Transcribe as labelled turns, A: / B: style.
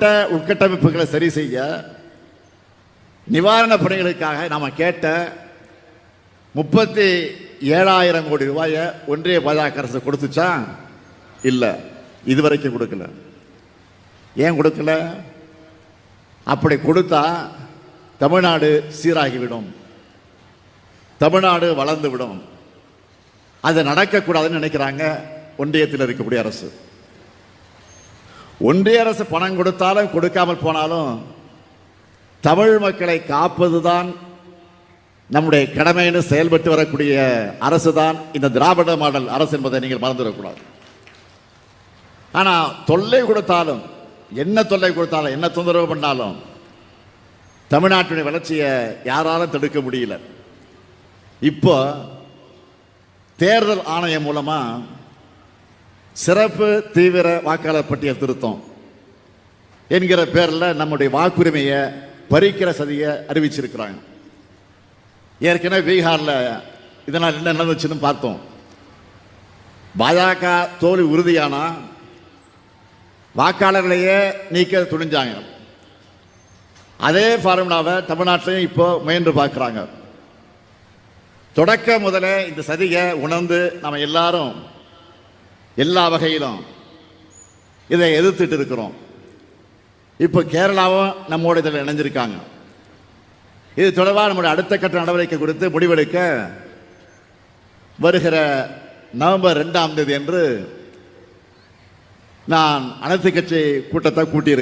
A: பாதிக்கப்பட்ட உட்கட்டமைப்புகளை சரி செய்ய நிவாரணப் பணிகளுக்காக நாம் கேட்ட முப்பத்தி ஏழாயிரம் கோடி ரூபாயை ஒன்றிய பாஜக அரசு கொடுத்துச்சா? இல்லை. இதுவரைக்கும் கொடுக்கல. ஏன் கொடுக்கல? அப்படி கொடுத்தா தமிழ்நாடு சீராகிவிடும். தமிழ்நாடு வளர்ந்து விடும் அது நடக்கக்கூடாதுன்னு நினைக்கிறாங்க ஒன்றியத்தில் இருக்கக்கூடிய அரசு. ஒன்றிய அரசு பணம் கொடுத்தாலும் கொடுக்காமல் போனாலும் தமிழ் மக்களை காப்பதுதான் நம்முடைய கடமைன்னு செயல்பட்டு வரக்கூடிய அரசு தான் இந்த திராவிட மாடல் அரசு என்பதை நீங்கள் மறந்துவிடக்கூடாது. ஆனால் தொல்லை கொடுத்தாலும் என்ன தொல்லை கொடுத்தாலும் என்ன தொந்தரவு பண்ணாலும் தமிழ்நாட்டுடைய வளர்ச்சியை யாராலும் தடுக்க முடியல. இப்போ தேர்தல் ஆணையம் மூலமாக சிறப்பு தீவிர வாக்காளர் பட்டியல் திருத்தம் என்கிற பேரில் நம்முடைய வாக்குரிமையை பறிக்கிற சதியை அறிவிச்சிருக்கிறாங்க. ஏற்கனவே பீகாரில் இதனால் என்ன நடந்துச்சுன்னு பார்த்தோம். பாஜக தோல்வி உறுதியானா? வாக்காளர்களையே நீக்க துணிஞ்சாங்க. அதே ஃபார்முலாவை தமிழ்நாட்டிலையும் இப்போ முயன்று பார்க்குறாங்க. தொடக்க முதல்ல இந்த சதியை உணர்ந்து நம்ம எல்லாரும் எல்லா வகையிலும் இதை எதிர்த்துட்டு இருக்கிறோம். இப்போ கேரளாவும் நம்மோட இதில் இணைஞ்சிருக்காங்க. இது தொடர்பாக நம்முடைய அடுத்த கட்ட நடவடிக்கை குறித்து முடிவெடுக்க வருகிற நவம்பர் ரெண்டாம் தேதி என்று நான் அனைத்து கட்சி கூட்டத்தை கூட்டியிருக்கேன்